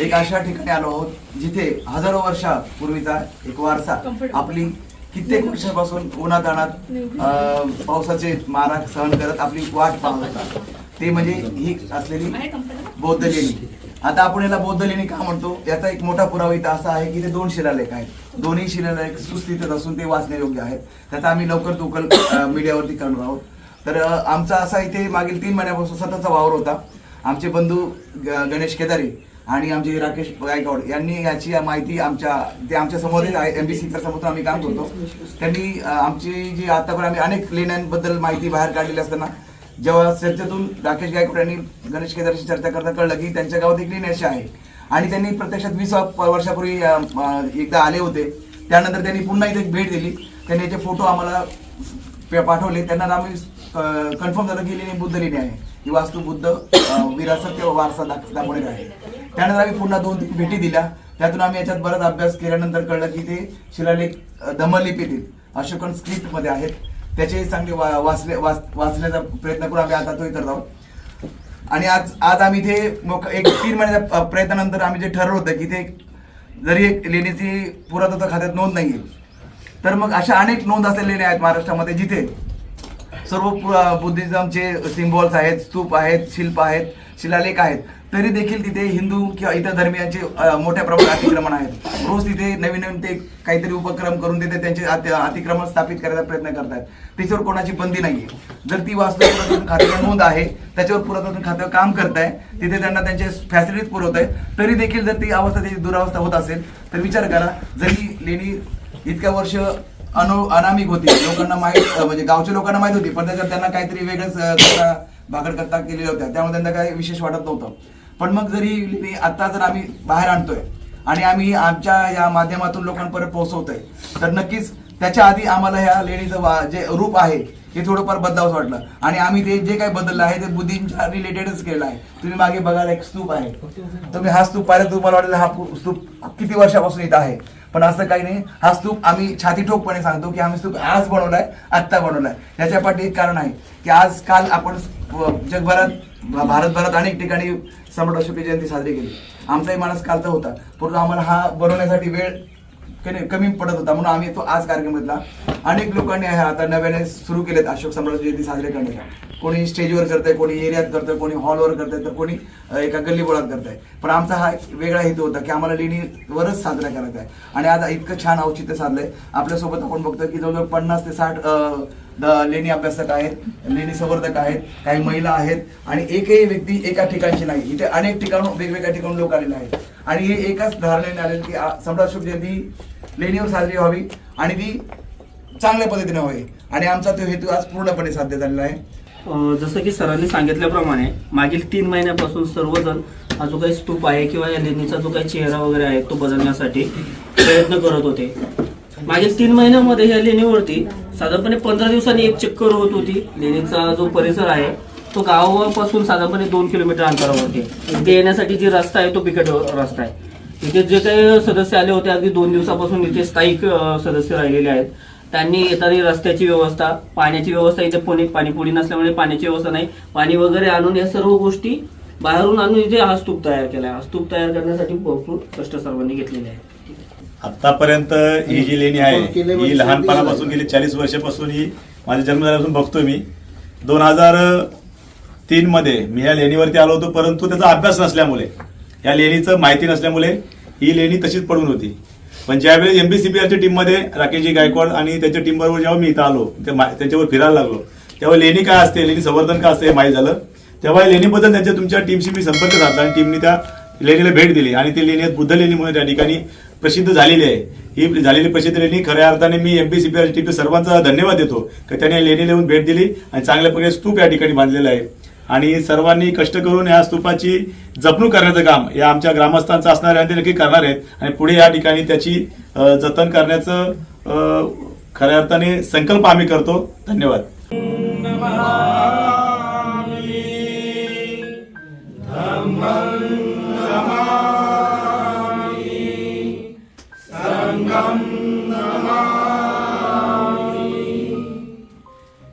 एक अशा ठिकाणी आलो आहोत जिथे हजारो वर्षापूर्वीचा एक वारसा आपली कित्येक वर्षापासून उन्हात अनात अं, पावसाचे मारा सहन करत आपली वाट पाहत होता. ते म्हणजे ही असलेली बौद्ध लेणी आता आपण याला बौद्ध लेणी का म्हणतो? याचा एक मोठा पुरावा इथं असा आहे की ते दोन शिलालेख आहेत. दोन्ही शिलालेख सुस्थितीत असून ते वाचण्यायोग्य आहेत. त्याचा आम्ही लवकर उकल मीडियावरती करणार आहोत. तर आमचा असा इथे मागील तीन महिन्यापासून सततचा वावर होता. आमचे बंधू गणेश केदारे आणि आमचे राकेश गायकवाड यांनी याची माहिती आमच्या ते आमच्या समोरच आहे. एमबीसी समोर आम्ही काम करतो. त्यांनी आमची जी आतापर्यंत आम्ही अनेक लेण्यांबद्दल माहिती बाहेर काढलेली असताना जेव्हा चर्चेतून राकेश गायकवाड यांनी गणेश केदारशी चर्चा करता कळलं की त्यांच्या गावात एक लेणी अशी आहे. आणि त्यांनी प्रत्यक्षात वीस वर्षापूर्वी एकदा आले होते. त्यानंतर त्यांनी पुन्हा इथे एक भेट दिली. त्यांनी याचे फोटो आम्हाला पाठवले. त्यांना आम्ही कन्फर्म झालं की लेणी बुद्ध लेणी आहे. ही वास्तू बुद्ध विरासत किंवा वारसा दाख- आहे. त्यानंतर आम्ही पुन्हा दोन तीन भेटी दिल्या. त्यातून आम्ही याच्यात बराच अभ्यास केल्यानंतर कळलं की ते शिलालेख दमलिपीतील अशोकन स्क्रिप्टमध्ये आहेत. त्याचे चांगले वा- वाचले वाच- वाचण्याचा प्रयत्न करून आम्ही आता तोही करत आहोत आणि आज आज आम्ही ते एक तीन महिन्याच्या प्रयत्नानंतर आम्ही जे ठरवलं होतं की ते जरी एक लेणीची पुरातत्व खात्यात नोंद नाही आहे तर मग अशा अनेक नोंद असलेल्या लेण्या आहेत महाराष्ट्रामध्ये जिथे सर्व पु- बुद्धिझमचे सिम्बॉल्स आहेत स्तूप आहेत शिल्प आहेत शिलालेख आहेत. तरी देखील तिथे हिंदू किंवा इतर धर्मियांचे मोठ्या प्रमाणात अतिक्रमण आहेत. रोज तिथे नवीन नवीन ते काहीतरी उपक्रम करून तिथे त्यांचे अति- अतिक्रमण स्थापित करायचा प्रयत्न करतात. त्याच्यावर कोणाची बंदी नाहीये. जर ती वास्तू पुरातत्व खात्यावर नोंद आहे त्याच्यावर पुरातत्व खातं काम करत आहे तिथे त्यांना त्यांचे फॅसिलिटीज पुरवत आहे तरी देखील जर ती अवस्था त्याची दुरावस्था होत असेल तर विचार करा जरी लेणी इतक्या वर्ष अनु अनामिक होती. लोकांना माहीत म्हणजे गावच्या लोकांना माहीत होती पण त्याच्यात त्यांना काहीतरी वेगळंच अं, भाकड केलेल्या होत्या. त्यामुळे त्यांना काही विशेष वाटत नव्हतं. पण मग जरी आता जर आम्ही बाहेर आणतोय आणि आम्ही आमच्या या माध्यमातून लोकांपर्यंत पोहोचवतोय तर नक्कीच त्याच्या आधी आम्हाला ह्या लेणीचं वा- जे रूप आहे हे थोडंफार बदलावंच वाटलं. आणि आम्ही ते जे काही बदललं आहे ते बुद्धींच्या रिलेटेडच केलं आहे. तुम्ही मागे बघायला एक स्तूप आहे. तुम्ही हा स्तूप पाहिला तुम्हाला वाटलं हा स्तूप किती वर्षापासून इथं आहे. पण असं काही नाही. हा स्तूप आम्ही छाती ठोकपणे सांगतो की आम्ही स्तूप आज बनवलाय आत्ता बनवलाय. याच्या पाठी एक कारण आहे की आज काल आपण जगभरात भारतभरात अनेक ठिकाणी सम्राट अशोक जयंती साजरी केली. आमचाही मानस कालचा होता. परंतु आम्हाला हा बनवण्यासाठी वेळ कमी कमी पडत होता. म्हणून आम्ही तो आज कार्यक्रम घेतला अनेक लोकांनी आहे आता नव्याने सुरू केलेत अशोक सम्राट जयंती साजरे करण्याचा. कोणी स्टेजवर करतंय कोणी एरियात करतंय कोणी हॉलवर करतंय तर कोणी एका गल्लीबोळात करतंय. पण आमचा हा एक वेगळा हेतू होता की आम्हाला लेणीवरच साजरा करायचा आहे आणि आता इतकं छान औचित्य साधलंय. आपल्यासोबत आपण बघतो की जवळजवळ पन्नास ते साठ लेणी अभ्यासक आहेत लेणी संवर्धक आहेत काही महिला आहेत आणि एकही व्यक्ती एका ठिकाणची नाही. इथे अनेक ठिकाण वेगवेगळ्या ठिकाणून लोक आलेले आहेत. आणि हे एकाच धारणेने आले की सम्राट शुभ जयंती लेणीवर साजरी व्हावी आणि ती चांगल्या पद्धतीने व्हावी. आणि आमचा तो हेतू आज पूर्णपणे साध्य झालेला आहे. जसं की सरांनी सांगितल्याप्रमाणे मागील तीन महिन्यापासून सर्वजण हा जो काही स्तूप आहे किंवा या लेणीचा जो काही चेहरा वगैरे आहे तो बदलण्यासाठी प्रयत्न करत होते. मागील तीन महिन्यामध्ये या लेणीवरती साधारणपणे पंधरा दिवसांनी एक चक्कर होत होती. लेणीचा जो परिसर आहे तो गावापासून साधारणपणे दोन किलोमीटर अंतरावरती इथे येण्यासाठी जे रस्ता आहे तो बिकट रस्ता आहे. इथे जे काही सदस्य आले होते अगदी दोन दिवसापासून इथे स्थायिक सदस्य राहिलेले आहेत. त्यांनी येताना रस्त्याची व्यवस्था पाण्याची व्यवस्था इथे पुणे पाणीपुडी नसल्यामुळे पाण्याची व्यवस्था नाही. पाणी वगैरे आणून या सर्व गोष्टी बाहेरून आणून इथे हा स्तूप तयार केला हा स्तूप तयार करण्यासाठी भरपूर कष्ट सर्वांनी घेतलेले आहेत. आतापर्यंत ही जी लेणी आहे ही लहानपणापासून गेली चाळीस वर्षापासून ही माझा जन्म झाल्यापासून बघतोय मी. दोन हजार तीन मध्ये मी या लेणीवरती आलो होतो परंतु त्याचा अभ्यास नसल्यामुळे या लेणीचं माहिती नसल्यामुळे ही लेणी तशीच पडून होती. पण ज्यावेळेस एमबीसीपीआरच्या टीममध्ये राकेशजी गायकवाड आणि त्याच्या टीम बरोबर जेव्हा मी इथं आलो ते त्यांच्यावर फिरायला लागलो तेव्हा लेणी काय असते लेणी संवर्धन काय असते हे माहीत झालं. तेव्हा लेणीबद्दल त्यांच्या तुमच्या टीमशी मी संपर्क साधला आणि टीमने त्या लेणीला भेट दिली. आणि ती लेणी बुद्ध लेणी म्हणून त्या ठिकाणी प्रसिद्ध झालेली आहे. ही झालेली प्रसिद्ध लेणी खऱ्या अर्थाने मी एमपीसीपीआर टीम सर्वांचा धन्यवाद देतो की त्याने लेणी लिहून भेट दिली आणि चांगल्या प्रकारे स्तूप या ठिकाणी बांधलेला आहे. आणि सर्वांनी कष्ट करून या स्तूपाची जपणूक करण्याचं काम या आमच्या ग्रामस्थांचं असणार आहे आणि ते नक्की करणार आहेत. आणि पुढे या ठिकाणी त्याची जतन करण्याचं खऱ्या अर्थाने संकल्प आम्ही करतो. धन्यवाद.